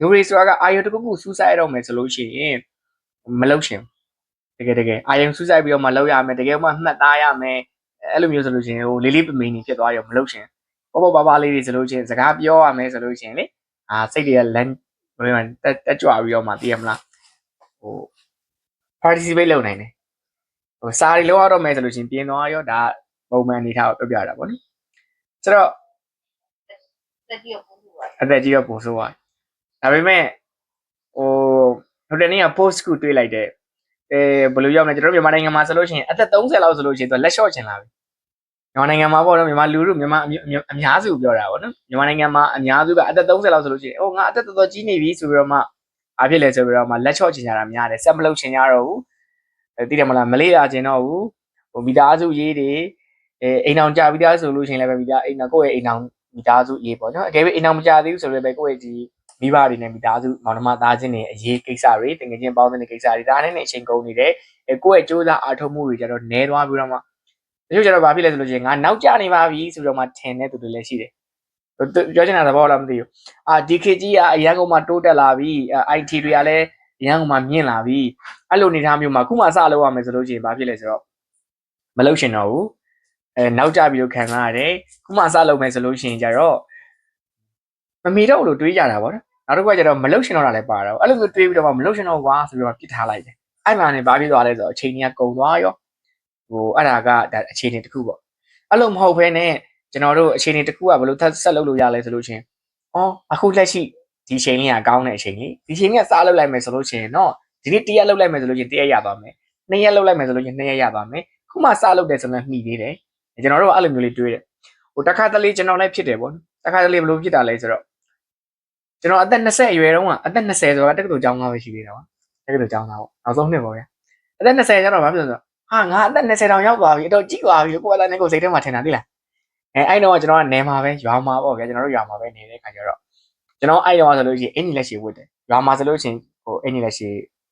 လူတွေဆိုတာကအာယုံတစ်ခုခုစူးစိုက်ရတော့မယ်ဆိုလို့ရှိရင်မလုပ်ရှင်တကယ်တကယ်အာယုံစူးစိုက်ပြီးတော့မလုပ်ရမယ်တကယ်မှမှတ်သားရမယ်အဲ့လိုမျိုးဆိုလို့ရှိရင်ဟိုလေးလေးပမိန်နေဖြစ်သွားရောမလုပ်ရှင်ပေါ့ပေါ့ပါပါလေးတွေဆိုလို့ရှိရင်စကားပြောရမယ်ဆိုလို့ရှိရင်လေအာစိတ်တွေကလမ်းဘယ်မှာတက်တက်ကြွပြီးတော့မှသိရမလားဟို participate လုပ်နိုင်တယ်ဟိုစာတွေလောက်ရတော့မယ်ဆိုလို့ရှိရင်ပြင်းသွားရောဒါပုံမှန်အနေထားကိုပြောပြတာပေါ့နော်ဆိုတော့တက်ကြည့်ဖို့လိုပါအသက်ကြီးတော့ပိုဆိုးသွား ဒါပေမဲ့ဟိုဟိုတနေ့က post ကူတွေ့လိုက်တဲ့အဲဘယ်လိုရောက်မလဲကျွန်တော်တို့မြန်မာနိုင်ငံမှာဆိုလို့ရှိရင်အသက်30လောက်ဆိုလို့ရှိရင်သူလက်လျှော့ချင်လာပြီမြန်မာနိုင်ငံမှာပေါ့နော်မြန်မာလူတို့မြန်မာအများစုပြောတာပေါ့နော်မြန်မာနိုင်ငံမှာအများစုကအသက်30လောက်ဆိုလို့ရှိရင်ဟိုငါအသက်တော်တော်ကြီးနေပြီဆိုပြီးတော့မှအားဖြစ်လဲဆိုပြီးတော့မှလက်လျှော့ချင်ကြတာများတယ်ဆက်မလုပ်ချင်ကြတော့ဘူးအဲသိတယ်မလားမလေးလာချင်တော့ဘူးဟိုမိသားစုရေးတွေအဲအိမ်အောင်ကြပြီးသားဆိုလို့ရှိရင်လည်းပဲမိသားအိမ်အောင်ကိုယ့်ရဲ့အိမ်အောင်မိသားစုရေးပေါ့နော်အကယ်၍အိမ်အောင်မကြသေးဘူးဆိုလည်းပဲကိုယ့်ရဲ့ဒီ မိဘတွေနဲ့မိသားစုမောင်နှမသားချင်းတွေအရေးကိစ္စတွေတကယ်ချင်းပေါင်းတဲ့ကိစ္စတွေဒါနဲ့နဲ့အချိန်ကုန်နေတယ်အဲကိုယ့်ရဲ့စူးစမ်းအားထုတ်မှုတွေကြတော့နဲသွားပြီးတော့မှတချို့ကျတော့ဘာဖြစ်လဲဆိုလို့ရှိရင်ငါနောက်ကျနေပါပြီဆိုပြီးတော့မှထင်တဲ့သူတွေလည်းရှိတယ်ပြောချင်တာသဘောလားမသိဘူးအာဒီခေတ်ကြီးကအရန်ကုန်မှာတိုးတက်လာပြီ IT တွေကလည်းရန်ကုန်မှာမြင့်လာပြီအဲ့လိုအနေထားမျိုးမှာခုမှစလုပ်ရမယ်ဆိုလို့ရှိရင်ဘာဖြစ်လဲဆိုတော့မလုပ်ရှင်တော့ဘူးအဲနောက်ကျပြီးတော့ခံစားရတယ်ခုမှစလုပ်မယ်ဆိုလို့ရှိရင်ကြတော့မမီတော့လို့တွေးကြတာဗောနော် နောက်တစ်ခုကကျတော့မလုပ်ရှင်တော့တာလည်းပါတော့အဲ့လိုမျိုးတွေးပြီးတော့မှမလုပ်ရှင်တော့ကွာဆိုပြီးတော့ပြစ်ထားလိုက်တယ်အဲ့မှာနေဘာဖြစ်သွားလဲဆိုတော့အချိန်ကြီးကကုန်သွားရောဟိုအဲ့ဒါကဒါအခြေအနေတစ်ခုပေါ့အဲ့လိုမဟုတ်ဘဲနဲ့ကျွန်တော်တို့အခြေအနေတစ်ခုကဘယ်လိုဆက်လုပ်လို့ရလဲဆိုလို့ချင်းအော်အခုလက်ရှိဒီချိန်လေးကကောင်းတဲ့အချိန်လေးဒီချိန်ကစားလုပ်လိုက်မယ်ဆိုလို့ချင်းတော့ဒီနေ့တရက်လုပ်လိုက်မယ်ဆိုလို့ချင်းတရက်ရသွားမယ်နှစ်ရက်လုပ်လိုက်မယ်ဆိုလို့ချင်းနှစ်ရက်ရသွားမယ်ခုမှစားလုပ်တယ်ဆိုတော့မှီသေးတယ်ကျွန်တော်တို့အဲ့လိုမျိုးလေးတွေးတယ်ဟိုတစ်ခါတလေကျွန်တော်လည်းဖြစ်တယ်ပေါ့တစ်ခါတလေဘယ်လိုဖြစ်တာလဲဆိုတော့ ကျွန်တော်အသက်20အရွယ်တုန်းကအသက်20ဆိုတာတက္ကသိုလ်ကျောင်းသားပဲရှိသေးတာပါတက္ကသိုလ်ကျောင်းသားပေါ့နောက်ဆုံးနှစ်ပေါ့ဗျာအသက်20ကျတော့ဘာဖြစ်လဲဆိုတော့ဟာငါအသက်20တောင်ရောက်သွားပြီအတော့ကြီးသွားပြီကိုယ့်အသက်နဲ့ကိုယ်စိတ်ထဲမှာထင်တာသိလားအဲအဲ့တော့ကျွန်တော်ကနေမှာပဲရွာမှာပေါ့ဗျာကျွန်တော်တို့ရွာမှာပဲနေတဲ့ခါကျတော့ကျွန်တော်အဲ့တော့ဆိုလို့ရှိရင်အင်းကြီးလက်ရှိဝတ်တယ်ရွာမှာဆိုလို့ရှိရင်ဟိုအင်းကြီးလက်ရှိ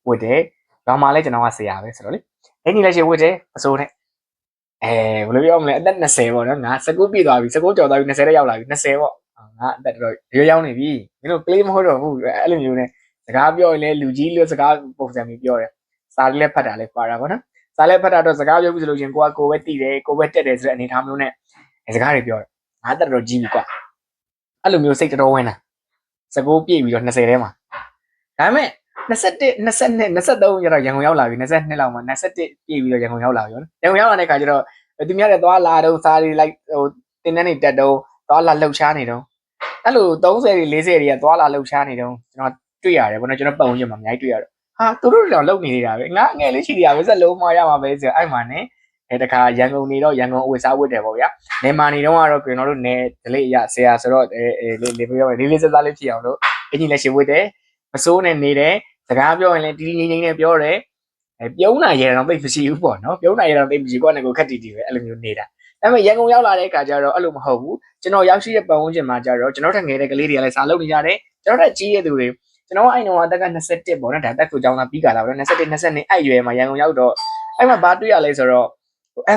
ဝတ်တယ်ရွာမှာလည်းကျွန်တော်ကဆရာပဲဆိုတော့လေအင်းကြီးလက်ရှိဝတ်တယ်အစိုးနဲ့အဲဘယ်လိုပြောမလဲအသက်20ပေါ့နော်ငါ19ပြည့်သွားပြီ19ကျော်သွားပြီ20ရက်ရောက်လာပြီ20ပေါ့ ငါအသက်တော်ရွယ်ရောက်နေပြီမင်းတို့ကလေးမဟုတ်တော့ဘူးအဲ့လိုမျိုးနဲ့စကားပြောရင်လည်းလူကြီးလို့စကားပုံစံမျိုးပြောတယ်စာလေးလည်းဖတ်တာလည်းပါတာပေါ့နော်စာလည်းဖတ်တာတော့စကားပြောပြီးဆိုလို့ချင်းကိုကကိုပဲတည်တယ်ကိုပဲတက်တယ်ဆိုတဲ့အနေအထားမျိုးနဲ့စကားတွေပြောတယ်ငါတက်တော်ကြီးပြီကွာအဲ့လိုမျိုးစိတ်တော်ဝင်တာ19ပြည့်ပြီးတော့20ထဲမှာဒါပေမဲ့21 22 23ကျတော့ရန်ကုန်ရောက်လာပြီ22လောက်မှာ21ပြည့်ပြီးတော့ရန်ကုန်ရောက်လာပြီနော်ရန်ကုန်ရောက်လာတဲ့ခါကျတော့သူများတွေသွားလာတော့စားတွေလိုက်ဟိုတင်းတန်းနေတက်တော့ သွားလာလှုပ်ရှားနေတော့အဲ့လို30တွေ40တွေကသွားလာလှုပ်ရှားနေတော့ကျွန်တော်တွေ့ရတယ်ဘောနော်ကျွန်တော်ပတ်ဝန်းကျင်မှာအများကြီးတွေ့ရတယ်ဟာသူတို့တွေတော့လုံနေနေတာပဲငါငယ်လေးရှိသေးတာပဲစက်လုံးမရမှာပဲဆိုအဲ့မှာနဲ့အဲတခါရန်ကုန်နေတော့ရန်ကုန်အဝတ်စားဝတ်တယ်ပေါ့ဗျာနေမာနေတော့ကတော့ကျွန်တော်တို့နေဒလေးရဆရာဆိုတော့အဲအဲလေးလေးပြောလေးလေးစစားလေးဖြစ်အောင်လို့အကြီးလက်ရှိဝတ်တယ်မစိုးနဲ့နေတယ်စကားပြောရင်လည်းတီးငိမ့်ငိမ့်နဲ့ပြောတယ်အဲပြုံးနာရဲတော့သိမရှိဘူးပေါ့နော်ပြုံးနာရဲတော့သိမရှိကိုယ့်နဲ့ကိုယ်ခက်တီတီပဲအဲ့လိုမျိုးနေတာ ဒါပေမဲ့ရန်ကုန်ရောက်လာတဲ့အခါကျတော့အဲ့လိုမဟုတ်ဘူးကျွန်တော်ရောက်ရှိတဲ့ပတ်ဝန်းကျင်မှာကျတော့ကျွန်တော်ထက်ငယ်တဲ့ကလေးတွေကလည်းစာလုပ်နေကြတယ်ကျွန်တော်ထက်ကြီးတဲ့သူတွေကျွန်တော်အဲ့တော့အသက်က21ပေါ့နော်ဒါတက်ကိုကျောင်းသားပြီးကြတာပေါ့နော်21 22အဲ့ရွယ်မှာရန်ကုန်ရောက်တော့အဲ့မှာဘာတွေ့ရလဲဆိုတော့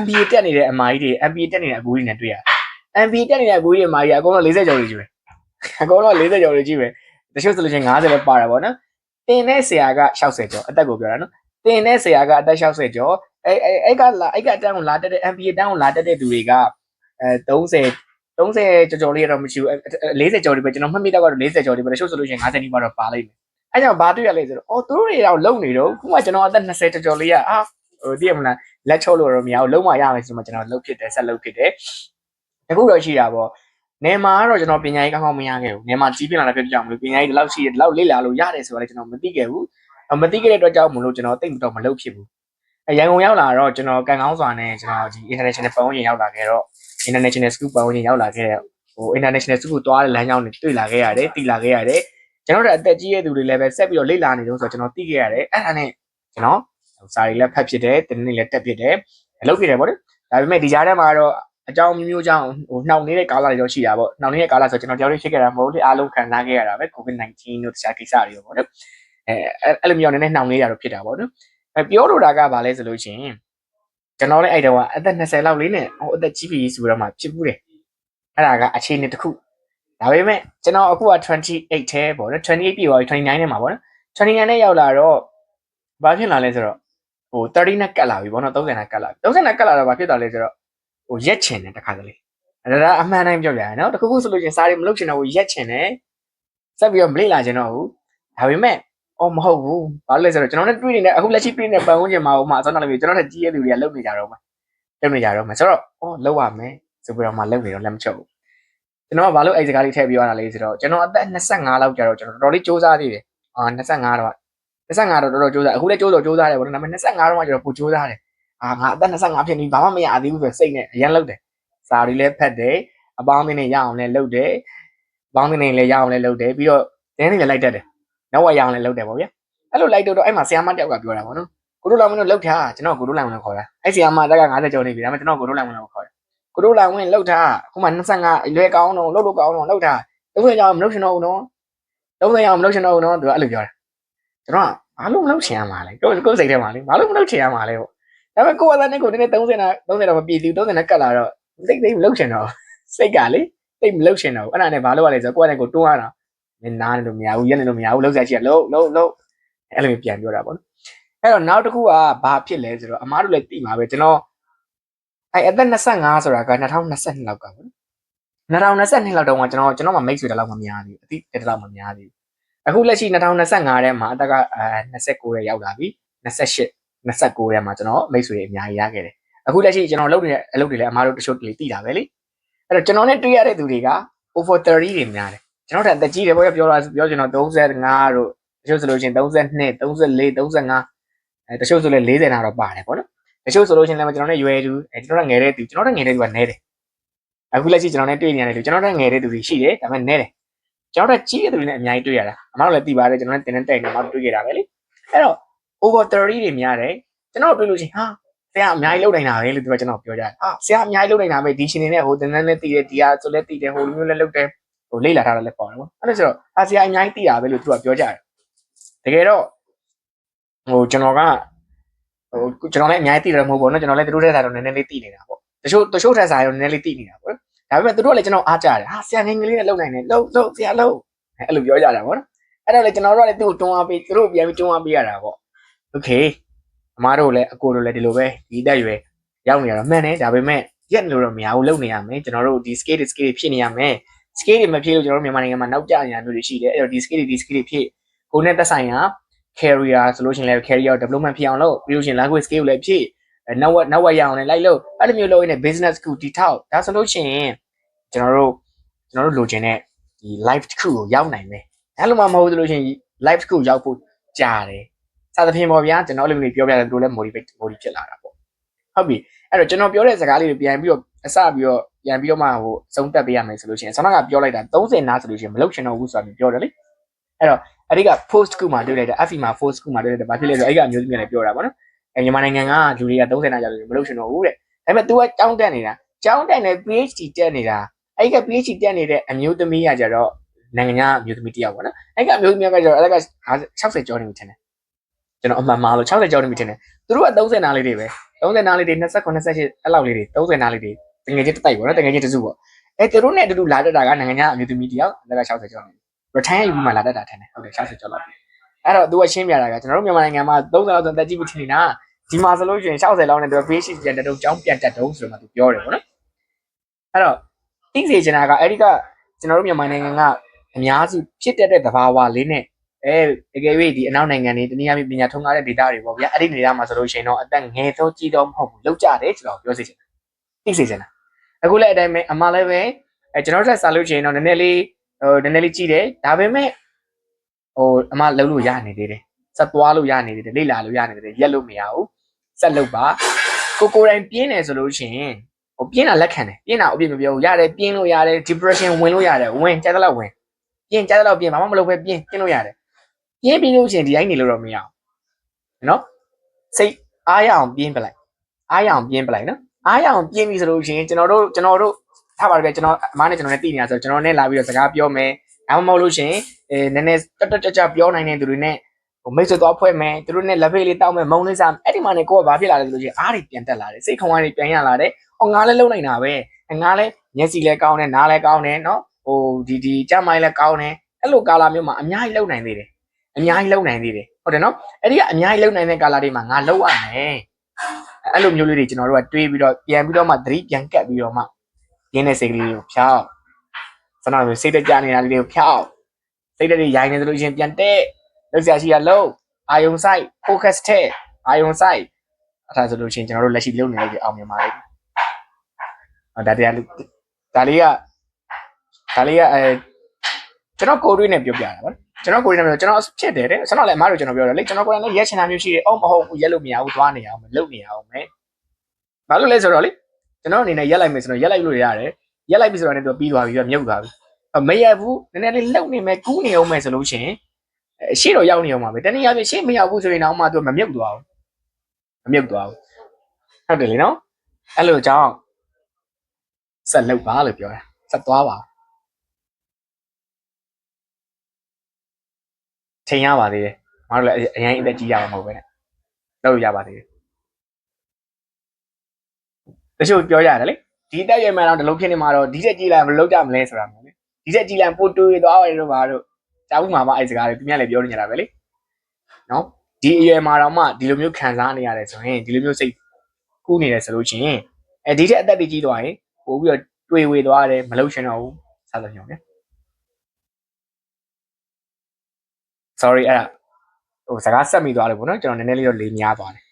MBA တက်နေတဲ့အမားကြီးတွေ MBA တက်နေတဲ့အကူကြီးတွေတွေ့ရ MBA တက်နေတဲ့အကူကြီးတွေအမားကြီးအကုန်လုံး40ကျော်ကြီးပဲအကုန်လုံး40ကျော်ကြီးပဲတချို့ဆိုလို့ချင်း50ပဲပါတာပေါ့နော်တင်တဲ့ဆရာက60ကျော်အသက်ကိုပြောတာနော်တင်တဲ့ဆရာကအသက်60ကျော် အဲ့အဲ့အဲ့ကလာအဲ့ကအတန်းကိုလာတက်တဲ့ MBA တန်းကိုလာတက်တဲ့သူတွေကအဲ30 30ကျော်ကျော်လေးတော့မရှိဘူး40ကျော်လေးပဲကျွန်တော်မှတ်မိတော့ကတော့40ကျော်လေးပဲတချို့ဆိုလို့ရှိရင်50နီးပါးတော့ပါလိမ့်မယ်အဲကြောင့်ဘာတွေ့ရလဲဆိုတော့အော်သူတို့တွေတော့လုံနေတော့ခုမှကျွန်တော်အသက်20ကျော်ကျော်လေးကအာဟိုတည်ရမလားလက်ချုပ်လို့တော့မရဘူးလုံးဝရမယ်ဆိုမှကျွန်တော်လှုပ်ဖြစ်တယ်ဆက်လှုပ်ဖြစ်တယ်အခုတော့ရှိတာပေါ့နေမှာကတော့ကျွန်တော်ပညာရေးကောင်းကောင်းမရခဲ့ဘူးနေမှာကြီးပြလာတဲ့ဖြစ်ကြောင့်မလို့ပညာရေးဒီလောက်ရှိတယ်ဒီလောက်လေ့လာလို့ရတယ်ဆိုတော့လည်းကျွန်တော်မသိခဲ့ဘူးမသိခဲ့တဲ့အတွက်ကြောင့်မလို့ကျွန်တော်တိတ်မတော့မလုပ်ဖြစ်ဘူးအဲ ရန်ကုန်ရောက်လာတော့ကျွန်တော်ကန်ကောင်းစွာနဲ့ကျွန်တော်ဒီ international ပတ်ဝန်းကျင်ရောက်လာခဲ့တော့ international school ပတ်ဝန်းကျင်ရောက်လာခဲ့တဲ့ဟို international school ကိုသွားတဲ့လမ်းကြောင်းတွေတွေ့လာခဲ့ရတယ်တည်လာခဲ့ရတယ်ကျွန်တော်တို့အသက်ကြီးရဲ့သူတွေလည်းပဲဆက်ပြီးတော့လေ့လာနေတော့ဆိုတော့ကျွန်တော်သိခဲ့ရတယ်အဲ့ဒါနဲ့ကျွန်တော်စာရီလည်းဖတ်ဖြစ်တယ်တင်းနေလည်းတက်ဖြစ်တယ်လုပ်ဖြစ်တယ်ပေါ့လေဒါပေမဲ့ဒီကြားထဲမှာတော့အကြောင်းမျိုးမျိုးကြောင့်ဟိုနှောင့်နေတဲ့ကာလတွေတော့ရှိတာပေါ့နှောင့်နေတဲ့ကာလဆိုကျွန်တော်တယောက်တည်းဖြစ်ခဲ့တာမဟုတ်လေအားလုံးခံစားခဲ့ရတာပဲ COVID-19 တို့တခြားကိစ္စတွေပေါ့နော်အဲအဲ့လိုမျိုးနည်းနည်းနှောင့်နေရတော့ဖြစ်တာပေါ့နော် အဲပြောလိုတာကဘာလဲဆိုလို့ရှိရင်ကျွန်တော်လည်းအဲ့တော့အသက်20လောက်လေးနဲ့ဟိုအသက်ကြီးပြီဆိုတော့မှဖြစ်ဘူးတယ်အဲ့ဒါကအခြေအနေတစ်ခုဒါပေမဲ့ကျွန်တော်အခုက28ထဲပေါ့နော်28ပြည့်သွားပြီ29ထဲမှာပေါ့နော်29နဲ့ရောက်လာတော့ဘာဖြစ်လာလဲဆိုတော့ဟို30နဲ့ကတ်လာပြီပေါ့နော်30နဲ့ကတ်လာပြီ30နဲ့ကတ်လာတော့ဘာဖြစ်သွားလဲဆိုတော့ဟိုရက်ချင်တယ်တခါတလေအဲ့ဒါအမှန်တိုင်းပြောပြရနော်တခုခုဆိုလို့ချင်းစားရီမလုပ်ချင်တော့ဘူးရက်ချင်တယ်ဆက်ပြီးတော့မလိလာချင်တော့ဘူးဒါပေမဲ့ အော်မဟုတ်ဘူးဘာလို့လဲဆိုတော့ကျွန်တော်နဲ့တွေ့နေတဲ့အခုလက်ရှိတွေ့နေတဲ့ပတ်ဝန်းကျင်မှာဟိုမှာအစောနောက်လည်းကျွန်တော်နဲ့ကြီးရတဲ့လူတွေကလုပ်နေကြတော့မှာလုပ်နေကြတော့မှာဆိုတော့အော်လုပ်ရမယ်ဆိုပြီးတော့မှလုပ်နေတော့လက်မချုပ်ဘူးကျွန်တော်ကဘာလို့အဲ့ဒီစကားလေးထည့်ပြောရတာလဲဆိုတော့ကျွန်တော်အသက်25လောက်ကြာတော့ကျွန်တော်တော်တော်လေးစူးစမ်းသေးတယ်အာ25တော့25တော့တော်တော်စူးစမ်းအခုလည်းစူးတော့စူးစမ်းတယ်ဗောနော်ဒါပေမဲ့25တော့မှကျွန်တော်ပိုစူးစမ်းတယ်အာငါအသက်25ဖြစ်နေဘာမှမရသေးဘူးဆိုစိတ်နဲ့အရင်လုပ်တယ်စာရီလည်းဖတ်တယ်အပေါင်းအသင်းတွေရအောင်လည်းလုပ်တယ်အပေါင်းအသင်းတွေလည်းရအောင်လည်းလုပ်တယ်ပြီးတော့တင်းတွေလည်းလိုက်တတ်တယ် နောက်ဝက်ရအောင်လည်းလုပ်တယ်ဗောဗျာအဲ့လိုလိုက်တော့အဲ့မှာဆရာမတယောက်ကပြောတာဗောနော်ကိုတို့လောင်မင်းတို့လောက်ထားကျွန်တော်ကိုတို့လောင်ဝင်ခေါ်တာအဲ့ဆရာမတက်က50ကျော်နေပြီဒါပေမဲ့ကျွန်တော်ကိုတို့လောင်ဝင်ခေါ်တယ်ကိုတို့လာဝင်လောက်တာအခုမှ25အရွယ်ကောင်းတော့လောက်လို့ကောင်းတော့လောက်တာ30ကျောင်းမလုပ်ရှင်တော့ဘူးနော်30ကျောင်းမလုပ်ရှင်တော့ဘူးနော်သူကအဲ့လိုပြောတာကျွန်တော်ကဘာလို့မလုပ်ချင်ရမှာလဲကိုကိုယ်စိတ်ထဲမှာလေဘာလို့မလုပ်ချင်ရမှာလဲပေါ့ဒါပေမဲ့ကိုယ်ကလည်းကိုနည်းနည်း30နာ30တော့မပြည့်သေးဘူး30နဲ့ကတ်လာတော့စိတ်သိမလုပ်ချင်တော့စိတ်ကလေစိတ်မလုပ်ချင်တော့ဘူးအဲ့ဒါနဲ့ဘာလို့ရလဲဆိုတော့ကိုယ်ကလည်းကိုတွန်းရတာ မင်းနားနေလို့မရဘူးရက်နေလို့မရဘူးလောက်စားချင်လုံးလုံးလုံးအဲ့လိုပြန်ပြောတာပေါ့နော်အဲ့တော့နောက်တစ်ခုကဘာဖြစ်လဲဆိုတော့အမားတို့လည်းသိမှာပဲကျွန်တော်အဲအသက်25ဆိုတာက2022လောက်ကပေါ့နော်2022လောက်တုန်းကကျွန်တော်ကျွန်တော်မှမိတ်ဆွေတလောက်မများသေးဘူးအတိတလောက်မများသေးဘူးအခုလက်ရှိ2025ထဲမှာအသက်ကအဲ29ရဲရောက်လာပြီ28 29ထဲမှာကျွန်တော်မိတ်ဆွေအများကြီးရခဲ့တယ်အခုလက်ရှိကျွန်တော်လုပ်နေတဲ့အလုပ်တွေလည်းအမားတို့တချို့တွေသိတာပဲလေအဲ့တော့ကျွန်တော်နဲ့တွေ့ရတဲ့သူတွေက over 30တွေများတယ် ကျွန်တော်တို့အသက်ကြီးတယ်ပေါ့ပြောတာပြောကျွန်တော်35တို့တချို့ဆိုလို့ရှိရင်32 34 35အဲတချို့ဆိုလည်း40နာတော့ပါတယ်ပေါ့နော်တချို့ဆိုလို့ရှိရင်လည်းကျွန်တော်နဲ့ရွယ်သူအဲကျွန်တော်ကငယ်တဲ့သူကျွန်တော်နဲ့ငယ်တဲ့သူကနဲတယ်အခုလက်ရှိကျွန်တော်နဲ့တွေ့နေရတယ်လူကျွန်တော်နဲ့ငယ်တဲ့သူတွေရှိတယ်ဒါပေမဲ့နဲတယ်ကျွန်တော်တို့ကြီးတဲ့သူတွေနဲ့အများကြီးတွေ့ရတာအမတို့လည်းသိပါတယ်ကျွန်တော်နဲ့တင်တဲ့တိုက်နေမှတွေ့ကြတာပဲလေအဲ့တော့ over 30တွေများတယ်ကျွန်တော်တွေ့လို့ရှိရင်ဟာဆရာအများကြီးလုပ်နိုင်တာပဲလို့သူကကျွန်တော်ပြောကြတယ်ဟာဆရာအများကြီးလုပ်နိုင်တာပဲဒီရှင်နေနဲ့ဟိုတင်တဲ့နဲ့တည်တယ်ဒီဟာဆိုလဲတည်တယ်ဟိုလိုမျိုးလည်းလုပ်တယ် ဟိုလေ့လာထားတာလည်းပေါ့တယ်ပေါ့အဲ့ဒါဆိုတော့ဟာဆရာအများကြီးတည်တာပဲလို့သူကပြောကြတယ်တကယ်တော့ဟိုကျွန်တော်က ဟိုကျွန်တော်လည်းအများကြီးသိတယ်မဟုတ်ဘူးเนาะကျွန်တော်လည်းသူတို့တဲ့ဆိုင်တော့နည်းနည်းလေးသိနေတာပေါ့တချို့တချို့တဲ့ဆိုင်တော့နည်းနည်းလေးသိနေတာပေါ့ဒါပေမဲ့သူတို့လည်းကျွန်တော်အားကြတယ်ဟာဆရာငယ်ငယ်လေးနဲ့လုံနိုင်တယ်လုံလုံဆရာလုံအဲ့လိုပြောကြတာပေါ့နော်အဲ့တော့လေကျွန်တော်တို့ကလည်းသူ့ကိုတွန်းအားပေးသူတို့ပြန်ပြီးတွန်းအားပေးရတာပေါ့โอเคအမားတို့လည်းအကိုတို့လည်းဒီလိုပဲဒီတက်ရွယ်ရောက်နေရတော့မှန်တယ်ဒါပေမဲ့ရက်လို့တော့မရဘူးလုံနေရမယ်ကျွန်တော်တို့ဒီ scale scale ဖြစ်နေရမယ် scale တွေမဖြစ်လို့ကျွန်တော်တို့မြန်မာနိုင်ငံမှာနောက်ကျနေတာမျိုးတွေရှိတယ်အဲ့တော့ဒီ scale ဒီ scale ဖြစ်ကိုယ်နဲ့သက်ဆိုင်ရာ carrier ဆိုလို့ရှိရင်လည်း carrier development ဖြစ်အောင်လုပ်ပြီးလို့ရှိရင် language skill လည်းဖြစ်အဲနောက်ဝက်နောက်ဝက်ရအောင်လည်းလိုက်လို့အဲ့လိုမျိုးလုပ်ရင်းနဲ့ business ကိုတည်ထောက်ဒါဆိုလို့ရှိရင်ကျွန်တော်တို့ကျွန်တော်တို့လိုချင်တဲ့ဒီ live တစ်ခုကိုရောက်နိုင်မယ်အဲ့လိုမှမဟုတ်သလိုရှိရင် live တစ်ခုရောက်ဖို့ကြားတယ်စသဖြင့်ပေါ့ဗျာကျွန်တော်အဲ့လိုမျိုးပြောပြတယ်တို့လည်း motivate motivate ဖြစ်လာတာပေါ့ဟုတ်ပြီအဲ့တော့ကျွန်တော်ပြောတဲ့စကားလေးတွေပြန်ပြီးတော့အစပြီးတော့ ပြန်ပြီးတော့မှဟိုအဆုံးတက်ပေးရမယ်ဆိုလို့ရှိရင်ဆောင်းကပြောလိုက်တာ30နားဆိုလို့ရှိရင်မလုပ်ချင်တော့ဘူးဆိုတာမျိုးပြောတယ်လေအဲ့တော့အဲ့ဒီက post ကူမှာတွေ့လိုက်တယ် FE မှာ post ကူမှာတွေ့လိုက်တယ်ဘာဖြစ်လဲဆိုတော့အဲ့ကအမျိုးသမီးလည်းပြောတာပေါ့နော်အဲမြန်မာနိုင်ငံကလူတွေက30နာကြာလို့မလုပ်ရှင်တော့ဘူးတဲ့ဒါပေမဲ့ तू ကကြောင်းတက်နေတာကြောင်းတက်နေ PhD တက်နေတာအဲ့ဒီက PhD တက်နေတဲ့အမျိုးသမီးကကြတော့နိုင်ငံခြားအမျိုးသမီးတစ်ယောက်ပေါ့နော်အဲ့ကအမျိုးသမီးကကြတော့အဲ့က60ကျော်နေပြီထင်တယ်ကျွန်တော်အမှန်မှားလို့60ကျော်နေပြီထင်တယ်သူတို့က30နားလေးတွေပဲ30နားလေးတွေ29 28အဲ့လောက်လေးတွေ30နားလေးတွေ တကယ်ချင်းတစ်တိုက်ပေါ့နော်တကယ်ချင်းတစုပေါ့အဲသူတို့နဲ့အတူတူလာတက်တာကနိုင်ငံခြားအမျိုးသမီးတစ်ယောက်အဲ့က60ကျော်နေ return ယူပြီးမှလာတတ်တာထင်တယ်ဟုတ်တယ်60ကျော်လောက်ပြီအဲ့တော့သူကရှင်းပြတာကကျွန်တော်တို့မြန်မာနိုင်ငံမှာ30လောက်ဆိုတက်ကြည့်ပြီးထင်နေတာဒီမှာဆိုလို့ရှိရင်60လောက်နဲ့သူက PhD ပြန်တက်တော့ကျောင်းပြန်တက်တော့ဆိုတော့သူပြောတယ်ပေါ့နော်အဲ့တော့သိစေချင်တာကအဲ့ဒီကကျွန်တော်တို့မြန်မာနိုင်ငံကအများစုဖြစ်တတ်တဲ့သဘာဝလေးနဲ့အဲတကယ်၍ဒီအနောက်နိုင်ငံတွေတနည်းအားဖြင့်ပညာထုံးကားတဲ့ဒေတာတွေပေါ့ဗျာအဲ့ဒီနေရာမှာဆိုလို့ရှိရင်တော့အသက်ငယ်တော့ကြီးတော့မဟုတ်ဘူးလောက်ကြတယ်ကျွန်တော်ပြောစေချင်တာသိစေချင်တာ အခုလည်းအတိုင်းပဲအမှလည်းပဲအဲကျွန်တော်တို့ဆက်စားလို့ရှိရင်တော့နည်းနည်းလေးဟိုနည်းနည်းလေးကြည့်တယ်ဒါပေမဲ့ဟိုအမလုံးလို့ရနေသေးတယ်ဆက်သွားလို့ရနေသေးတယ်လေ့လာလို့ရနေသေးတယ်ရက်လို့မရဘူးဆက်လုပ်ပါကိုကိုယ်တိုင်ပြင်းတယ်ဆိုလို့ရှိရင်ဟိုပြင်းတာလက်ခံတယ်ပြင်းတာအပြည့်မပြောဘူးရတယ်ပြင်းလို့ရတယ် depression ဝင်လို့ရတယ်ဝင်ကြတဲ့လောက်ဝင်ပြင်းကြတဲ့လောက်ပြင်းဘာမှမလုပ်ပဲပြင်းပြင်းလို့ရတယ်ပြင်းပြီးလို့ရှိရင်ဒီတိုင်းနေလို့တော့မရဘူးနော်စိတ်အားရအောင်ပြင်းပလိုက်အားရအောင်ပြင်းပလိုက်နော် အားရအောင်ပြင်းပြီဆိုလို့ရှိရင်ကျွန်တော်တို့ကျွန်တော်တို့ထားပါတော့ကျွန်တော်အမားနဲ့ကျွန်တော်နဲ့တည်နေတာဆိုကျွန်တော်နဲ့လာပြီးတော့စကားပြောမယ်ဒါမှမဟုတ်လို့ရှင်အဲနည်းနည်းတက်တက်ကြကြပြောနိုင်တဲ့သူတွေနဲ့ဟိုမိတ်ဆွေသွားဖွဲ့မယ်သူတို့နဲ့လက်ဖေးလေးတောက်မယ်မုံလေးစားအဲ့ဒီမှာနေကိုကဘာဖြစ်လာလဲဆိုလို့ရှင်အားတွေပြန်တက်လာတယ်စိတ်ခေါင်းအားတွေပြန်ရလာတယ်ဟောငါလည်းလုံနိုင်တာပဲငါလည်းမျက်စိလည်းကောင်းတယ်နားလည်းကောင်းတယ်နော်ဟဟိုဒီဒီကြမ်းမိုင်းလည်းကောင်းတယ်အဲ့လိုကာလာမျိုးမှာအများကြီးလုံနိုင်သေးတယ်အများကြီးလုံနိုင်သေးတယ်ဟုတ်တယ်နော်အဲ့ဒီကအများကြီးလုံနိုင်တဲ့ကာလာတွေမှာငါလုံရမယ် အဲ့လိုမျိုးလေးတွေကျွန်တော်တို့ကတွေးပြီးတော့ပြန်ပြီးတော့မှသတိပြန်ကတ်ပြီးတော့မှရင်းတဲ့စိတ်ကလေးကိုဖျောက်စနောက်မျိုးစိတ်တကြနေတာလေးတွေကိုဖျောက်စိတ်တွေရိုင်းနေသလိုချင်းပြန်တဲ့လောက်ဆရာရှိရလုံးအာယုံဆိုင် focus တဲ့အာယုံဆိုင်အဲ့ဒါဆိုလို့ချင်းကျွန်တော်တို့လက်ရှိလုံနေလိုက်ပြီးအောင်မြင်ပါလိမ့်မယ်ဟောဒါတရားလေးဒါလေးကဒါလေးကအဲကျွန်တော်ကိုရီးနဲ့ပြောပြတာဗောနော် ကျွန်တော်ကိုရီးနဲ့ပြောကျွန်တော်ဖြစ်တယ်တဲ့ကျွန်တော်လည်းအမားတို့ကျွန်တော်ပြောတယ်လေကျွန်တော်ကိုရီးနဲ့ရက်ချင်တာမျိုးရှိတယ်အော်မဟုတ်ဘူးရက်လို့မရဘူးသွားနေအောင်မလုပ်နေအောင်မယ်ဘာလို့လဲဆိုတော့လေကျွန်တော်အနေနဲ့ရက်လိုက်မယ်ဆိုတော့ရက်လိုက်လို့ရတယ်ရက်လိုက်ပြီဆိုတော့လည်းသူပြီးသွားပြီပြီးမြုပ်သွားပြီအမရက်ဘူးနည်းနည်းလေးလှုပ်နေမယ်ကူးနေအောင်မယ်ဆိုလို့ရှိရင်အဲရှေ့တော့ရောက်နေအောင်ပါပဲတနည်းအားဖြင့်ရှေ့မရောက်ဘူးဆိုရင်တော့မှသူမမြုပ်သွားဘူးမမြုပ်သွားဘူးဟုတ်တယ်လေနော်အဲ့လိုကြောင့်ဆက်လုပ်ပါလို့ပြောတာဆက်သွားပါ ချိန်ရပါသေးတယ်မတို့လည်းအရင်အသက်ကြီးရမှာမဟုတ်ပဲနဲ့လုပ်လို့ရပါသေးတယ်တချို့ပြောရတယ်လေဒီတက်ရွယ်မှတော့ဒီလိုဖြစ်နေမှာတော့ဒီတက်ကြီးလိုက်မလုပ်ကြမလဲဆိုတာမျိုးလေဒီတက်ကြီးလိုက်ပို့တွေးသွားတယ်လို့ပါတော့ကြားဘူးမှာပါအဲ့စကားတွေသူများလည်းပြောနေကြတာပဲလေနော်ဒီအရွယ်မှာတော့မှဒီလိုမျိုးခံစားနေရတယ်ဆိုရင်ဒီလိုမျိုးစိတ်ကူးနေတယ်ဆိုလို့ချင်းအဲဒီတက်အသက်တွေကြီးသွားရင်ပို့ပြီးတော့တွေးဝေသွားတယ်မလုပ်ရှင်တော့ဘူးစသဖြင့်ဗျာ sorry အဲ့ဒါဟိုစကားဆက်မိသွားတယ်ပေါ့နော်ကျွန်တော်နည်းနည်းလေးတော့လေးများသွားတယ်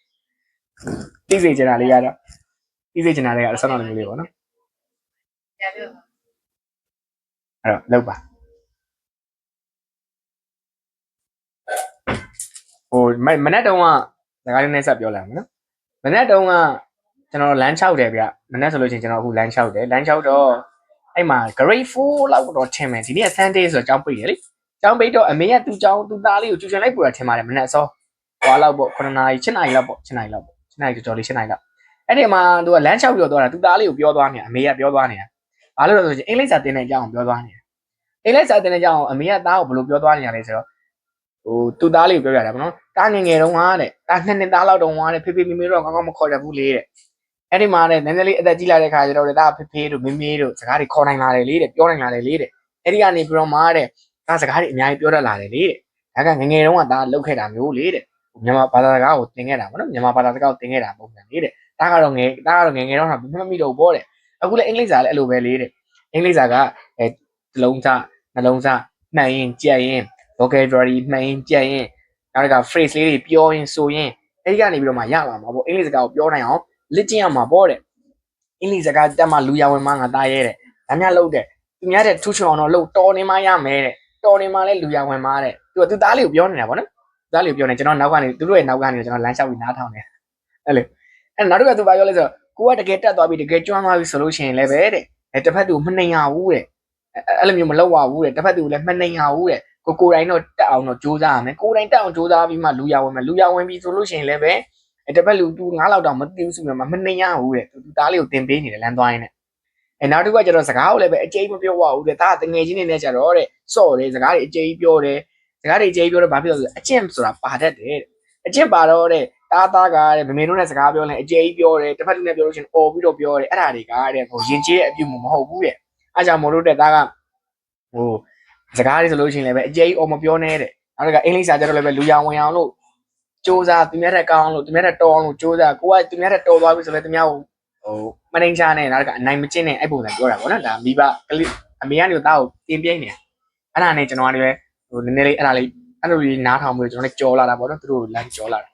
သိစေချင်တာလေးကတော့သိစေချင်တာလေးကတော့ဆက်တော့နေလေးပေါ့နော်ပြန်ပြောအဲ့တော့လောက်ပါဟိုမမနေ့တုန်းကစကားလေးနဲ့ဆက်ပြောလိုက်မယ်နော်မနေ့တုန်းကကျွန်တော်လမ်း6တယ်ဗျမနေ့ဆိုလို့ချင်းကျွန်တော်အခုလမ်း6တယ်လမ်း6တော့အဲ့မှာ grade 4လောက်တော့ထင်မယ်ဒီနေ့ Sunday ဆိုတော့ကျောင်းပိတ်တယ်လေ ကျောင်းပိတ်တော့အမေကသူ့ကျောင်းသူ့သားလေးကိုကျူချင်လိုက်ပူတာထင်ပါတယ်မနေ့စောဟွာလောက်ပေါ့9နာရီ7နာရီလောက်ပေါ့7နာရီလောက်ပေါ့7နာရီကျော်လေး7နာရီလောက်အဲ့ဒီမှာသူကလမ်း6ပြောသွားတာသူ့သားလေးကိုပြောသွားနေတာအမေကပြောသွားနေတာဘာလို့လဲဆိုရင်အင်္ဂလိပ်စာသင်တဲ့အကြောင်းကိုပြောသွားနေတာအင်္ဂလိပ်စာသင်တဲ့အကြောင်းကိုအမေကသားကိုဘယ်လိုပြောသွားနေရလဲဆိုတော့ဟိုသူ့သားလေးကိုပြောပြတာပေါ့နော်တားငယ်ငယ်တုန်းကတဲ့တားနှစ်နှစ်သားလောက်တုန်းကတဲ့ဖေဖေမေမေတော့ကောင်းကောင်းမခေါ်တတ်ဘူးလေတဲ့အဲ့ဒီမှာလည်းနည်းနည်းလေးအသက်ကြီးလာတဲ့ခါကျတော့ဒါဖေဖေတို့မေမေတို့စကားတွေခေါ်နိုင်လာတယ်လေတဲ့ပြောနိုင်လာတယ်လေတဲ့အဲ့ဒီကနေပြီးတော့မှတဲ့ ဒါစကားတွေအများကြီးပြောတတ်လာတယ်လေတဲ့ဒါကငယ်ငယ်တုန်းကဒါလောက်ခဲ့တာမျိုးလေတဲ့မြန်မာဘာသာစကားကိုသင်ခဲ့တာပေါ့နော်မြန်မာဘာသာစကားကိုသင်ခဲ့တာပုံစံလေတဲ့ဒါကတော့ငယ်ဒါကတော့ငယ်ငယ်တော့မမမိတော့ဘောတဲ့အခုလည်းအင်္ဂလိပ်စာလည်းအဲ့လိုပဲလေတဲ့အင်္ဂလိပ်စာကအဲတစ်လုံးစားနှလုံးစားမှန်ရင်ကြက်ရင် vocabulary မှန်ရင်ကြက်ရင်နောက်တစ်ခါ phrase လေးတွေပြောရင်ဆိုရင်အဲ့ဒီကနေပြီးတော့မှရလာမှာပေါ့အင်္ဂလိပ်စကားကိုပြောနိုင်အောင်လက်ကျင့်ရမှာပေါ့တဲ့အင်္ဂလိပ်စကားတက်မှလူရဝင်မှငါသားရဲတဲ့ဒါများလို့တဲ့သူများတဲ့ထူးချွန်အောင်တော့လို့တော်နေမှရမယ်တဲ့ တော်နေမှလည်းလူရဝင်မှတဲ့သူကသူသားလေးကိုပြောနေတာပေါ့နော်သူသားလေးကိုပြောနေကျွန်တော်နောက်ကနေသူတို့ရဲ့နောက်ကနေကျွန်တော်လမ်းလျှောက်ပြီးနားထောင်နေအဲ့လေအဲ့နောက်တစ်ခါသူပြောလဲဆိုတော့ကိုကတကယ်တက်သွားပြီတကယ်ကျွမ်းသွားပြီဆိုလို့ရှိရင်လည်းပဲတဲ့အဲတစ်ဖက်သူမနှိမ်ရဘူးတဲ့အဲ့လိုမျိုးမလုပ်ရဘူးတဲ့တစ်ဖက်သူလည်းမနှိမ်ရဘူးတဲ့ကိုကိုတိုင်းတော့တက်အောင်တော့ကြိုးစားရမယ်ကိုတိုင်းတက်အောင်ကြိုးစားပြီးမှလူရဝင်မယ်လူရဝင်ပြီဆိုလို့ရှိရင်လည်းပဲအဲတပတ်လူသူငါးလောက်တောင်မသိဘူးဆိုပြီးမှမနှိမ်ရဘူးတဲ့သူသားလေးကိုတင်ပေးနေတယ်လမ်းသွားရင်းနဲ့ အဲနောက်တစ်ခုကကျတော့စကားကိုလည်းပဲအကျိမပြောရဘူးတဲ့ဒါကတငယ်ချင်းနေနဲ့ကျတော့တဲ့စော့တယ်စကားတွေအကျိပြောတယ်စကားတွေအကျိပြောတော့ဘာဖြစ်လို့လဲဆိုအကျင့်ဆိုတာပါတတ်တယ်တဲ့အကျင့်ပါတော့တဲ့တားသားကတဲ့မမေတို့နဲ့စကားပြောရင်အကျိပြောတယ်တစ်ဖက်သူနဲ့ပြောလို့ရှိရင်អော်ပြီးတော့ပြောတယ်အဲ့ဒါတွေကတဲ့ဟိုရင်ကျေးအပြုတ်မဟုတ်ဘူးတဲ့အားကြောင့်မလို့တဲ့ဒါကဟိုစကားတွေဆိုလို့ရှိရင်လည်းပဲအကျိအော်မပြောနဲ့တဲ့နောက်တစ်ခါအင်္ဂလိပ်စာကျတော့လည်းပဲလူရဝင်အောင်လို့စူးစမ်းသူများတက်ကောင်းလို့သူများတက်တော်အောင်လို့စူးစမ်းကိုကသူများတက်တော်သွားပြီဆိုလည်းသူများကို ဟိုမနှိမ်ချနဲ့နောက်တစ်ခါအနိုင်မကျင့်နဲ့အဲ့ပုံစံပြောတာပေါ့နော်ဒါမိဘကလေးအမေကနေတော့တာကိုတင်ပြနေတာအဲ့ဒါနဲ့ကျွန်တော်ကလည်းဟိုနည်းနည်းလေးအဲ့ဒါလေးအဲ့လိုလေးနားထောင်ပြီးကျွန်တော်လည်းကြော်လာတာပေါ့နော်သူတို့လမ်းကြော်လာတာ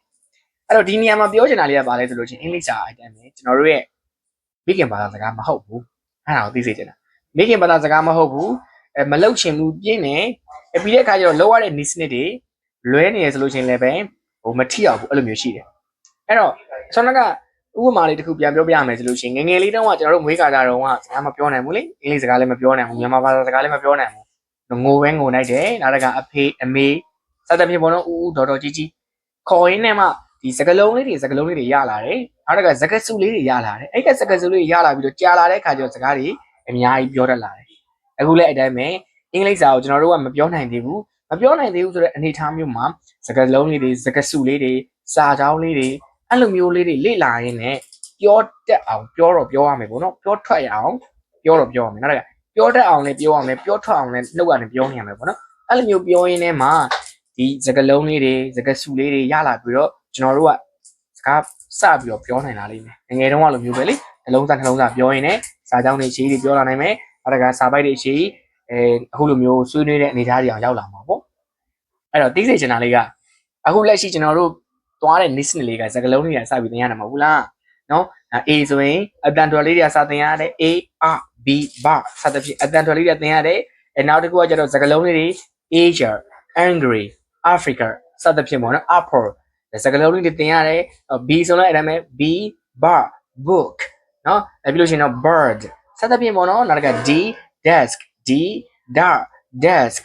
အဲ့တော့ဒီနေရာမှာပြောချင်တာလေးကဘာလဲဆိုလို့ချင်းအင်္ဂလိပ်စာအတိုင်းပဲကျွန်တော်တို့ရဲ့မိခင်ဘာသာစကားမဟုတ်ဘူးအဲ့ဒါကိုသိစေချင်တာမိခင်ဘာသာစကားမဟုတ်ဘူးအဲမလောက်ချင်ဘူးပြင်းနေအပြီးတဲ့အခါကျတော့လောရတဲ့နီးစနစ်တွေလွဲနေရဆိုလို့ချင်းလည်းပဲဟိုမထိအောင်ဘူးအဲ့လိုမျိုးရှိတယ်အဲ့တော့ဆောင်းက ဥပမာလေးတစ်ခုပြန်ပြောပြရမယ်ဆိုလို့ရှိရင်ငယ်ငယ်လေးတုန်းကကျွန်တော်တို့မွေးကာကြတော့ကစကားမပြောနိုင်ဘူးလေအင်္ဂလိပ်စကားလည်းမပြောနိုင်ဘူးမြန်မာဘာသာစကားလည်းမပြောနိုင်ဘူးငိုပဲငိုနိုင်တယ်နောက်တစ်ခါအဖေအမေစသဖြင့်ပေါ့နော်ဦးဦးဒေါ်ဒေါ်ကြီးကြီးခေါ်ရင်းနဲ့မှဒီစကလုံးလေးတွေစကလုံးလေးတွေရလာတယ်နောက်တစ်ခါစကစုလေးတွေရလာတယ်အဲ့ကစကစုလေးတွေရလာပြီးတော့ကြာလာတဲ့အခါကျတော့စကားတွေအများကြီးပြောတတ်လာတယ်အခုလည်းအတိုင်းပဲအင်္ဂလိပ်စာကိုကျွန်တော်တို့ကမပြောနိုင်သေးဘူးမပြောနိုင်သေးဘူးဆိုတဲ့အနေအထားမျိုးမှာစကားလုံးလေးတွေစကားစုလေးတွေစာကြောင်းလေးတွေ အဲ့လိုမျိုးလေးတွေလေ့လာရင်းနဲ့ပြောတတ်အောင်ပြောတော့ပြောရမယ်ပေါ့နော်ပြောထွက်ရအောင်ပြောတော့ပြောရမယ်နောက်တစ်ခါပြောတတ်အောင်လည်းပြောရမယ်ပြောထွက်အောင်လည်းနှုတ်ကနေပြောနေရမယ်ပေါ့နော်အဲ့လိုမျိုးပြောရင်းနဲ့မှဒီစကားလုံးလေးတွေစကားစုလေးတွေရလာပြီးတော့ကျွန်တော်တို့ကစကားစပြီးတော့ပြောနိုင်လာလိမ့်မယ်ငယ်ငယ်တုန်းကလိုမျိုးပဲလေနှလုံးသားနှလုံးသားပြောရင်းနဲ့စာကြောင်းတွေရှိတွေပြောလာနိုင်မယ်အဲ့ဒါကစာပိုက်တွေရှိအဲအခုလိုမျိုးဆွေးနွေးတဲ့အနေအထားတွေအောင်ရောက်လာမှာပေါ့အဲ့တော့သိစေချင်တာလေးကအခုလက်ရှိကျွန်တော်တို့ သွားတဲ့ niche လေးကစကားလုံးတွေကစပြီးသင်ရတယ်မဟုတ်ဘူးလားနော် A ဆိုရင်အတန်တော်လေးတွေကစသင်ရတယ် A R B ဘာစသဖြင့်အတန်တော်လေးတွေသင်ရတယ်အဲနောက်တစ်ခုကကျတော့စကားလုံးလေးတွေ Asia Angry Africa စသဖြင့်ပေါ့နော် Apple စကားလုံးလေးတွေသင်ရတယ် B ဆိုတော့အဲ့ဒါမဲ့ B bar book နော်အဲပြီးလို့ရှိရင်တော့ bird စသဖြင့်ပေါ့နော်နောက်တစ်ခါ D desk D dar desk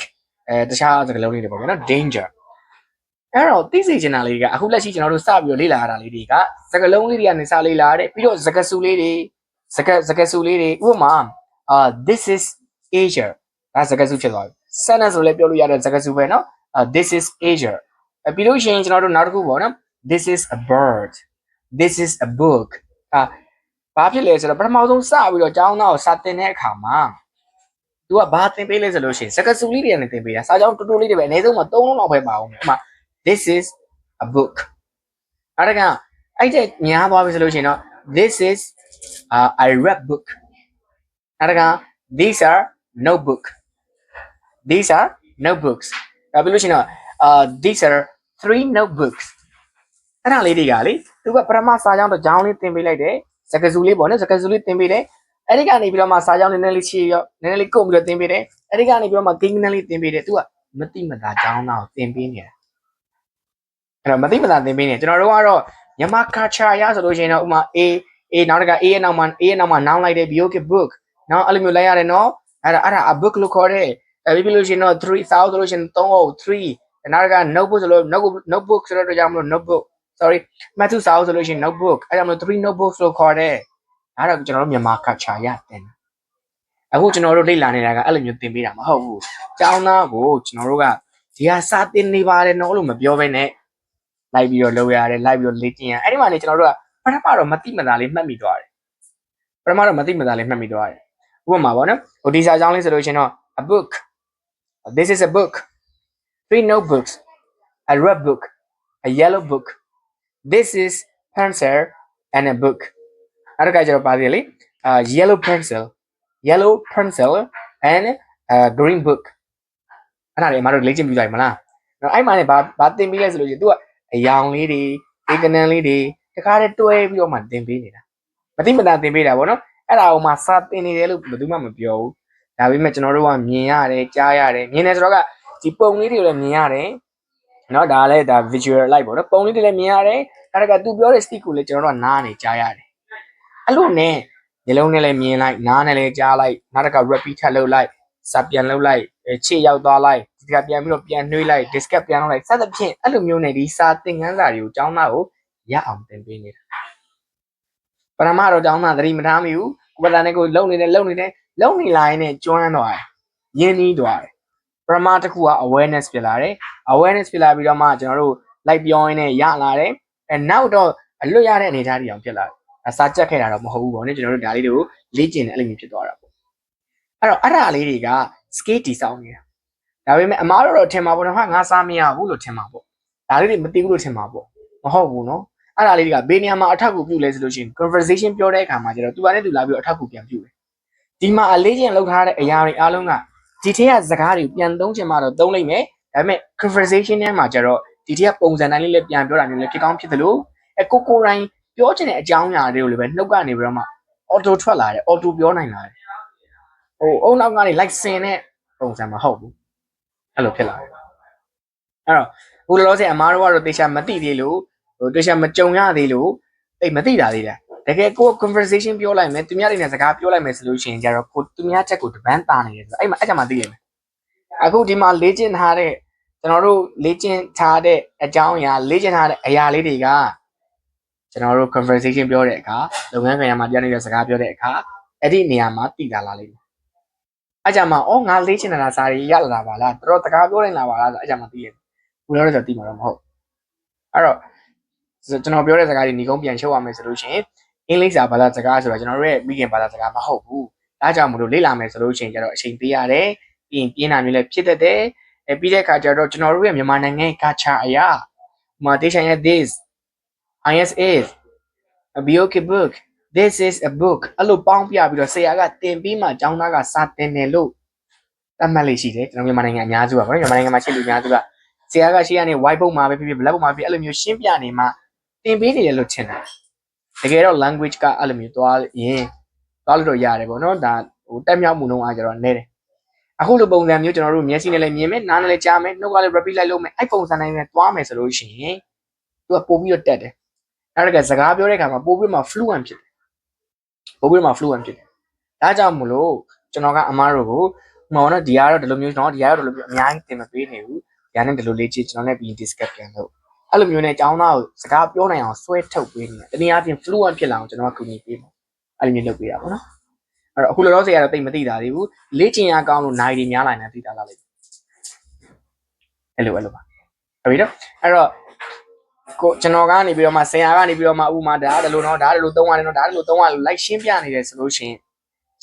အဲတခြားစကားလုံးလေးတွေပေါ့ဗျာနော် danger အဲ့တော့သိစေချင်တာလေးကအခုလက်ရှိကျွန်တော်တို့စပြီးတော့လေ့လာရတာလေးတွေကစကားလုံးလေးတွေကနေစလေ့လာတဲ့ပြီးတော့စကားစုလေးတွေစကားစကားစုလေးတွေဥပမာအာ this is Asia ဒါစကားစုဖြစ်သွားပြီ sentence ဆိုလည်းပြောလို့ရတဲ့စကားစုပဲเนาะအာ this is Asia အပြီးလို့ရှိရင်ကျွန်တော်တို့နောက်တစ်ခုပေါ့နော် this is a bird this is a book အာဘာဖြစ်လဲဆိုတော့ပထမဆုံးစပြီးတော့ကျောင်းသားကိုစာသင်တဲ့အခါမှာ तू ကဘာသင်ပေးလဲဆိုလို့ရှိရင်စကားစုလေးတွေနဲ့သင်ပေးတာစာကြောင်းတူတူလေးတွေပဲအနည်းဆုံးမှာ၃လုံးလောက်ပဲပါအောင်ဥပမာ this is a book အဲ့ဒါကအဲ့တဲ့ညားသွားပြီဆိုလို့ရှိရင်တော့ this is uh, I read book အဲ့ဒါက these are notebook these are notebooks ဒါပြီးလို့ရှိရင်တော့ uh, these are three notebooks အဲ့ဒါလေးတွေကလေသူကပထမစာကြောင်းတစ်ကြောင်းလေးသင်ပေးလိုက်တယ်စကားစုလေးပေါ့နော်စကားစုလေးသင်ပေးတယ်အဲ့ဒီကနေပြီးတော့မှစာကြောင်းနည်းနည်းလေးချီရောနည်းနည်းလေးကုတ်ပြီးတော့သင်ပေးတယ်အဲ့ဒီကနေပြီးတော့မှဂိမ်းနည်းလေးသင်ပေးတယ်သူကမတိမတာကြောင်းသားကိုသင်ပေးနေတာ အဲ့တော့မသိမသာသင်ပေးနေကျွန်တော်တို့ကတော့မြန်မာ culture ရဆိုလို့ရှိရင်တော့ဥမာ A A နောက်တစ်ခါ A ရဲ့နောက်မှာ A ရဲ့နောက်မှာ noun လိုက်တယ် BOK book နော်အဲ့လိုမျိုးလိုက်ရတယ်နော်အဲ့ဒါအဲ့ဒါ a book လို့ခေါ်တယ်အဲ့ပြီးလို့ရှိရင်တော့3000ဆိုလို့ရှိရင်3 3နောက်တစ်ခါ notebook ဆိုလို့ notebook notebook ဆိုတော့ကြောင့်မလို့ notebook sorry မှတ်စုစာအုပ်ဆိုလို့ရှိရင် notebook အဲ့ဒါမလို့3 notebooks လို့ခေါ်တယ်အဲ့ဒါကျွန်တော်တို့မြန်မာ culture ရတင်တယ်အခုကျွန်တော်တို့လေ့လာနေတာကအဲ့လိုမျိုးသင်ပေးတာမဟုတ်ဘူးကျောင်းသားကိုကျွန်တော်တို့ကဒီဟာစာသင်နေပါတယ်နော်လို့မပြောဘဲနဲ့ လိုက်ပြီးတော့လုပ်ရတယ်လိုက်ပြီးတော့လေ့ကျင့်ရအဲ့ဒီမှာနေကျွန်တော်တို့ကပထမတော့မတိမသားလေးမှတ်မိသွားတယ်ပထမတော့မတိမသားလေးမှတ်မိသွားတယ်ဥပမာပေါ့နော်ဟိုဒီစာကြောင်းလေးဆိုလို့ရှရင်တော့ a book this is a book three notebooks a red book a yellow book this is pencil and a book အဲ့ဒါကကျတော့ပါသေးတယ်လေအာ yellow pencil yellow pencil and a green book အဲ့ဒါလေအမတို့လေ့ကျင့်ပြီးသွားပြီမလားနော်အဲ့မှာနေဘာဘာသင်ပြီးလဲဆိုလို့ရှိရင် तू က အယောင်လေးတွေဧကနန်းလေးတွေတခါတည်းတွဲပြီးတော့မှသင်ပေးနေတာမသိမသာသင်ပေးတာပေါ့နော်အဲ့ဒါအောင်မှစာသင်နေတယ်လို့ဘယ်သူမှမပြောဘူးဒါပေမဲ့ကျွန်တော်တို့ကမြင်ရတယ်ကြားရတယ်မြင်တယ်ဆိုတော့ကဒီပုံလေးတွေကိုလည်းမြင်ရတယ်နော်ဒါလည်းဒါ visual light ပေါ့နော်ပုံလေးတွေလည်းမြင်ရတယ်အဲ့ဒါက तू ပြောတဲ့ stick ကိုလည်းကျွန်တော်တို့ကနားနေကြားရတယ်အဲ့လိုနဲ့ညလုံးနဲ့လည်းမြင်လိုက်နားနဲ့လည်းကြားလိုက်နောက်တစ်ခါ repeat ထပ်လုပ်လိုက်စာပြန်လုပ်လိုက်ခြေရောက်သွားလိုက် ဒီကပြန်ပြီးတော့ပြန်နှွေးလိုက် discuss ပြန်လုပ်လိုက်စသဖြင့်အဲ့လိုမျိုးနဲ့ဒီစာသင်ခန်းစာတွေကိုကျောင်းသားကိုရအောင်သင်ပေးနေတာပထမတော့ကျောင်းသားသတိမထားမိဘူးကိုယ်ပဒနဲ့ကိုလုံနေတယ်လုံနေတယ်လုံနေလာရင်လည်းကျွမ်းသွားတယ်ရင်းနှီးသွားတယ်ပထမတစ်ခုက awareness ဖြစ်လာတယ် awareness ဖြစ်လာပြီးတော့မှကျွန်တော်တို့ like ပြောရင်းနဲ့ရလာတယ်အဲနောက်တော့အလွတ်ရတဲ့အနေအထားတွေအောင်ဖြစ်လာတယ်အစာကြက်ခဲ့တာတော့မဟုတ်ဘူးပေါ့နော်ကျွန်တော်တို့ဒါလေးတွေကိုလေ့ကျင့်တယ်အဲ့လိုမျိုးဖြစ်သွားတာပေါ့အဲ့တော့အဲ့ဒါလေးတွေက skill တည်ဆောက်နေတာ ဒါပေမဲ့အမားတို့တော့ထင်မှာပေါ့နော်ဟာငါစားမရဘူးလို့ထင်မှာပေါ့ဒါလေးတွေမသိဘူးလို့ထင်မှာပေါ့မဟုတ်ဘူးနော်အဲ့ဒါလေးတွေကဘေးနေရာမှာအထောက်အကူပြုလဲဆိုလို့ရှိရင် conversation ပြောတဲ့အခါမှာကျတော့သူကလည်းသူလာပြီးတော့အထောက်အကူပြန်ပြုတယ်ဒီမှာအလေးချင်းလောက်ထားတဲ့အရာတွေအားလုံးကဒီထက်ကစကားတွေပြန်သုံးချင်မှတော့သုံးလိုက်မယ်ဒါပေမဲ့ conversation ထဲမှာကျတော့ဒီထက်ပုံစံတိုင်းလေးလည်းပြန်ပြောတာမျိုးလည်းဖြစ်ကောင်းဖြစ်တယ်လို့အကိုကိုတိုင်းပြောချင်တဲ့အကြောင်းအရာတွေကိုလည်းပဲနှုတ်ကနေပြီးတော့မှ auto ထွက်လာတယ် auto ပြောနိုင်လာတယ်ဟိုအုံနောက်ကနေ like စင်တဲ့ပုံစံမဟုတ်ဘူး အဲ့လိုဖြစ်လာတယ်အဲ့တော့ဘုလောလောဆယ်အမားတို့ကတော့တေချာမသိသေးလို့ဟိုတေချာမကြုံရသေးလို့တိတ်မသိတာသေးတယ်တကယ်ကို conversation ပြောလိုက်မယ်သူများတွေနဲ့စကားပြောလိုက်မယ်ဆိုလို့ရှိရင်ကြတော့ကိုသူများချက်ကိုတပန်းတာနေတယ်ဆိုအဲ့မှာအဲ့ကြမှာသိရမယ်အခုဒီမှာလေ့ကျင့်ထားတဲ့ကျွန်တော်တို့လေ့ကျင့်ထားတဲ့အကြောင်းအရာလေ့ကျင့်ထားတဲ့အရာလေးတွေကကျွန်တော်တို့ conversation ပြောတဲ့အခါလုပ်ငန်းခွင်မှာပြောနေတဲ့စကားပြောတဲ့အခါအဲ့ဒီနေရာမှာတည်လာလာလိမ့်မယ် အဲ့ကြမှာအော်ငါလေးချင်တာစာရီရလာတာပါလားတော်တော်တကားပြောနေလာပါလားဆိုအဲ့ကြမှာသိရတယ်ဘူးလို့ဆိုတော့သိမှာတော့မဟုတ်အဲ့တော့ကျွန်တော်ပြောတဲ့စကားတွေညီကုန်းပြန်ချုပ်ရမယ်ဆိုလို့ရှိရင်အင်္ဂလိပ်စာဘာသာစကားဆိုတော့ကျွန်တော်တို့ရဲ့မိခင်ဘာသာစကားမဟုတ်ဘူးဒါကြောင့်မလို့လေ့လာမယ်ဆိုလို့ရှိရင်ကျတော့အချိန်ပေးရတယ်ပြီးရင်ပြင်းတာမျိုးလည်းဖြစ်တတ်တယ်အဲပြီးတဲ့အခါကျတော့ကျွန်တော်တို့ရဲ့မြန်မာနိုင်ငံကချာအရာဥပမာတေးဆိုင်ရဲ့ this is is a book book this is a book အဲ့လိုပေါင်းပြပြီးတော့ဆရာကတင်ပြီးမှကျောင်းသားကစာတင်တယ်လို့သတ်မှတ်လေးရှိတယ်ကျွန်တော်မြန်မာနိုင်ငံအများစုပါဗောနော်မြန်မာနိုင်ငံမှာရှိလူအများစုကဆရာကရှိရနေ white book မှာပဲဖြစ်ဖြစ် black book မှာပဲဖြစ်အဲ့လိုမျိုးရှင်းပြနေမှတင်ပေးနေတယ်လို့ထင်တယ်တကယ်တော့ language ကအဲ့လိုမျိုးသွားရင်သွားလို့တော့ရတယ်ဗောနော်ဒါဟိုတက်မြောက်မှုနှုန်းအားကျတော့နည်းတယ်အခုလိုပုံစံမျိုးကျွန်တော်တို့မျက်စိနဲ့လည်းမြင်မယ်နားနဲ့လည်းကြားမယ်နှုတ်ကလည်း repeat လိုက်လုပ်မယ်အဲ့ပုံစံတိုင်းပဲသွားမယ်ဆိုလို့ရှိရင်သူကပို့ပြီးတော့တက်တယ်အဲ့ဒါကစကားပြောတဲ့အခါမှာပို့ပြီးမှ fluent ဖြစ်တယ် ပို့ပြီးမှ fluent ဖြစ်တယ်ဒါကြောင့်မလို့ကျွန်တော်ကအမားတို့ကိုဥပမာတော့ဒီကတော့ဒီလိုမျိုးကျွန်တော်ဒီကတော့ဒီလိုမျိုးအများကြီးသင်မပေးနေဘူးဒီကနေဒီလိုလေးချစ်ကျွန်တော်နဲ့ပြီး discuss ပြန်လုပ်အဲ့လိုမျိုးနဲ့အကြောင်းသားကိုစကားပြောနိုင်အောင်ဆွဲထုတ်ပေးနေတယ်တနည်းအားဖြင့် fluent ဖြစ်လာအောင်ကျွန်တော်ကကူညီပေးမှာအဲ့လိုမျိုးလုပ်ပေးတာပေါ့နော်အဲ့တော့အခုလောလောဆယ်ကတော့တိတ်မသိတာသေးဘူးလေ့ကျင့်ရကောင်းလို့နိုင်တွေများလာနေသိတာလားလေအဲ့လိုအဲ့လိုပါဟုတ်ပြီနော်အဲ့တော့ ကိုကျွန်တော်ကနေပြီးတော့မှဆရာကနေပြီးတော့မှဥမာဒါဒါလိုတော့ဒါဒါလိုသုံးရတယ်နော်ဒါဒါလိုသုံးရလို့လိုက်ရှင်းပြနေတယ်ဆိုလို့ရှိရင်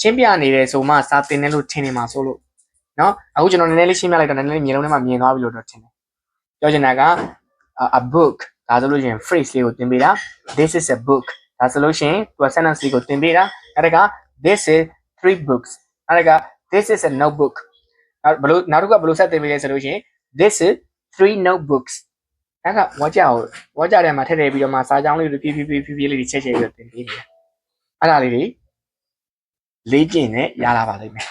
ရှင်းပြနေတယ်ဆိုမှစာသင်တယ်လို့ထင်နေမှာဆိုလို့နော်အခုကျွန်တော်နည်းနည်းလေးရှင်းပြလိုက်တော့နည်းနည်းလေးမြေလုံးထဲမှာမြင်သွားပြီလို့တော့ထင်တယ်ပြောချင်တာက a book ဒါဆိုလို့ရှိရင် phrase လေးကိုသင်ပေးတာ this is a book ဒါဆိုလို့ရှိရင်သူက sentence လေးကိုသင်ပေးတာအဲ့ဒါက this is three books အဲ့ဒါက this is a notebook နောက်ဘလို့နောက်တစ်ခုကဘလို့ဆက်သင်ပေးလဲဆိုလို့ရှိရင် this is three notebooks အဲ့ကဝါကြကိုဝါကြထဲမှာထည့်ထည့်ပြီးတော့မှစာကြောင်းလေးတွေဖြည်းဖြည်းဖြည်းဖြည်းဖြည်းလေးတွေချက်ချက်ပြီးတော့သင်ပေးနေတာအဲ့ဒါလေးတွေလေ့ကျင့်နဲ့ရလာပါလိမ့်မယ်